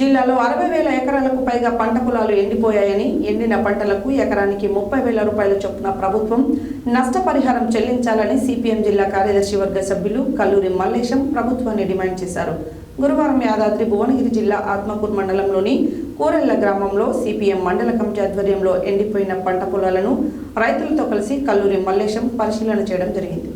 జిల్లాలో అరవై వేల ఎకరాలకు పైగా పంట పొలాలు ఎండిపోయాయని ఎండిన పంటలకు ఎకరానికి ముప్పై వేల రూపాయల చొప్పున ప్రభుత్వం నష్టపరిహారం చెల్లించాలని సిపిఎం జిల్లా కార్యదర్శి వర్గ సభ్యులు కల్లూరి మల్లేశం ప్రభుత్వాన్ని డిమాండ్ చేశారు. గురువారం యాదాద్రి భువనగిరి జిల్లా ఆత్మకూరు మండలంలోని కూరెళ్ళ గ్రామంలో సిపిఎం మండల కమిటీ ఆధ్వర్యంలో ఎండిపోయిన పంట పొలాలను రైతులతో కలిసి కల్లూరి మల్లేశం పరిశీలన చేయడం జరిగింది.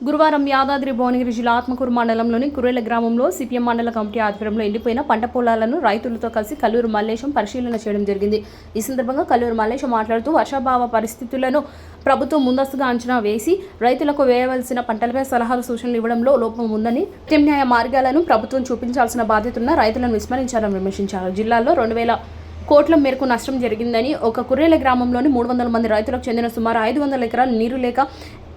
గురువారం యాదాద్రి భువనగిరి జిల్లా ఆత్మకూరు మండలంలోని కురేల గ్రామంలో సిపిఎం మండల కమిటీ ఆధ్వర్యంలో ఎండిపోయిన పంట పొలాలను రైతులతో కలిసి కల్లూరు మల్లేశం పరిశీలన చేయడం జరిగింది. ఈ సందర్భంగా కల్లూరు మల్లేశం మాట్లాడుతూ వర్షాభావ పరిస్థితులను ప్రభుత్వం ముందస్తుగా అంచనా వేసి రైతులకు వేయవలసిన పంటలపై సలహాలు సూచనలు ఇవ్వడంలో లోపం ఉందని ప్రత్యామ్నాయ మార్గాలను ప్రభుత్వం చూపించాల్సిన బాధ్యతన్న రైతులను విస్మరించాలని విమర్శించారు. జిల్లాలో రెండు వేల కోట్ల మేరకు నష్టం జరిగిందని ఒక కుర్రేల గ్రామంలోని మూడు వందల మంది రైతులకు చెందిన సుమారు ఐదు వందల ఎకరాలు నీరు లేక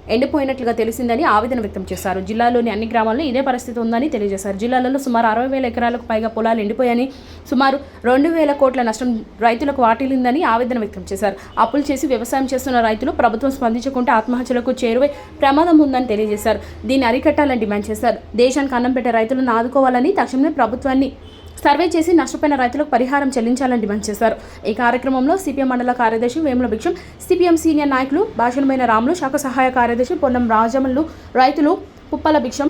ఎండిపోయినట్లుగా తెలిసిందని ఆవేదన వ్యక్తం చేశారు. జిల్లాలోని అన్ని గ్రామాల్లో ఇదే పరిస్థితి ఉందని తెలియజేశారు. జిల్లాలో సుమారు అరవై వేల ఎకరాలకు పైగా పొలాలు ఎండిపోయాయని సుమారు రెండు వేల కోట్ల నష్టం రైతులకు వాటిల్లిందని ఆవేదన వ్యక్తం చేశారు. అప్పులు చేసి వ్యవసాయం చేస్తున్న రైతులు ప్రభుత్వం స్పందించకుండా ఆత్మహత్యలకు చేరువై ప్రమాదం ఉందని తెలియజేశారు. దీన్ని అరికట్టాలని డిమాండ్ చేశారు. దేశానికి అన్నం పెట్టే రైతులను ఆదుకోవాలని తక్షణమే ప్రభుత్వాన్ని సర్వే చేసి నష్టపోయిన రైతులకు పరిహారం చెల్లించాలని డిమాండ్ చేశారు. ఈ కార్యక్రమంలో సిపిఎం మండల కార్యదర్శి వేముల భిక్షం సిపిఎం సీనియర్ నాయకులు భాషణమైన రాములు శాఖ సహాయ కార్యదర్శి పొన్నం రాజమల్లు రైతులు పుప్పల భిక్షం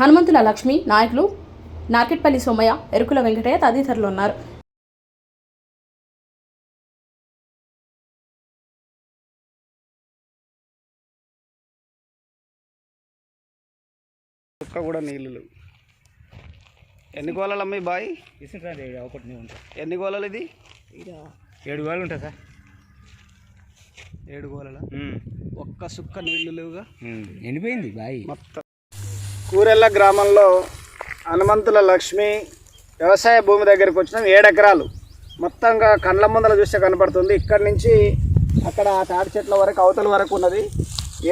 హనుమంతుల లక్ష్మి నాయకులు నార్కెట్పల్లి సోమయ్య ఎరుకుల వెంకటయ్య తదితరులు ఉన్నారు. ఒక్క కూడా నీళ్ళు ఎన్ని గోళాలు అమ్మాయి బాయ్? ఒకటి ఎన్ని గోళాలు ఇది? ఏడు వేలు ఉంటుంది సార్. ఏడు గోళాల? ఒక్క సుక్క నీళ్ళు లేవుగా. ఎండిపోయింది బాయి. మొత్తం. కూరెళ్ళ గ్రామంలో హనుమంతుల లక్ష్మి వ్యవసాయ భూమి దగ్గరికి వచ్చిన. ఏడు ఎకరాలు. మొత్తంగా కండ్ల ముందల చూస్తే కనపడుతుంది. ఇక్కడి నుంచి అక్కడ తాటి చెట్ల వరకు అవతల వరకు ఉన్నది.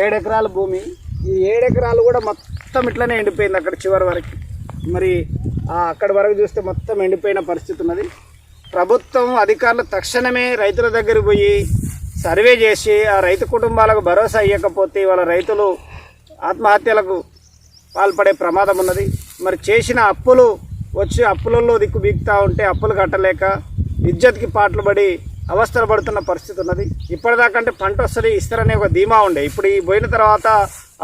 ఏడు ఎకరాల భూమి. ఈ ఏడు ఎకరాలు కూడా మొత్తం ఇట్లనే ఎండిపోయింది అక్కడ చివరి వరకు. మరి అక్కడి వరకు చూస్తే మొత్తం ఎండిపోయిన పరిస్థితి ఉన్నది. ప్రభుత్వం అధికారులు తక్షణమే రైతుల దగ్గరికి పోయి సర్వే చేసి ఆ రైతు కుటుంబాలకు భరోసా ఇవ్వకపోతే వాళ్ళ రైతులు ఆత్మహత్యలకు పాల్పడే ప్రమాదం ఉన్నది. మరి చేసిన అప్పులు వచ్చి అప్పులలో దిక్కు బీగుతూ ఉంటే అప్పులు కట్టలేక విద్యుత్కి పాటలు పడి అవస్థలు పడుతున్న పరిస్థితి ఉన్నది. ఇప్పటిదాకంటే పంట వస్తుంది ఇస్తారనే ఒక ధీమా ఉండే. ఇప్పుడు ఈ పోయిన తర్వాత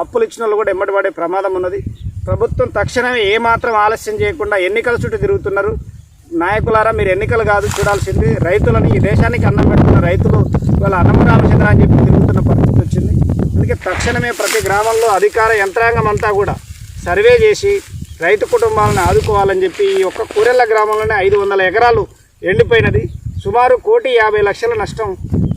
అప్పులు ఇచ్చిన వాళ్ళు కూడా ఎమ్మటి పడే ప్రమాదం ఉన్నది. ప్రభుత్వం తక్షణమే ఏమాత్రం ఆలస్యం చేయకుండా ఎన్నికల చుట్టూ తిరుగుతున్నారు. నాయకులారా మీరు ఎన్నికలు కాదు చూడాల్సింది రైతులని ఈ దేశానికి అన్నం పెడుతున్న రైతులు ఇవాళ అన్నం రామచంద్ర అని చెప్పి తిరుగుతున్న పరిస్థితి వచ్చింది. అందుకే తక్షణమే ప్రతి గ్రామంలో అధికార యంత్రాంగం అంతా కూడా సర్వే చేసి రైతు కుటుంబాలను ఆదుకోవాలని చెప్పి ఈ ఒక్క కూరెళ్ళ గ్రామంలోనే ఐదు వందల ఎకరాలు ఎండిపోయినది. సుమారు కోటి యాభై లక్షల నష్టం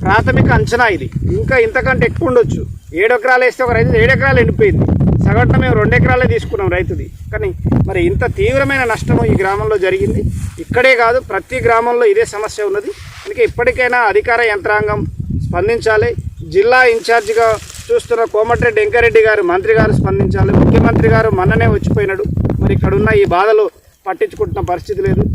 ప్రాథమిక అంచనా ఇది. ఇంకా ఇంతకంటే ఎక్కువ ఉండొచ్చు. ఏడు ఎకరాలు వేస్తే ఒక రైతు ఏడు ఎకరాలు ఎండిపోయింది. సగటున మేము రెండు ఎకరాలే తీసుకున్నాం రైతుది. కానీ మరి ఇంత తీవ్రమైన నష్టం ఈ గ్రామంలో జరిగింది. ఇక్కడే కాదు ప్రతి గ్రామంలో ఇదే సమస్య ఉన్నది. అందుకే ఇప్పటికైనా అధికార యంత్రాంగం స్పందించాలి. జిల్లా ఇన్ఛార్జిగా చూస్తున్న కోమటిరెడ్డి వెంకరెడ్డి గారు మంత్రి గారు స్పందించాలి. ముఖ్యమంత్రి గారు మొన్ననే వచ్చిపోయినాడు. మరి ఇక్కడున్న ఈ బాధలు పట్టించుకుంటున్న పరిస్థితి లేదు.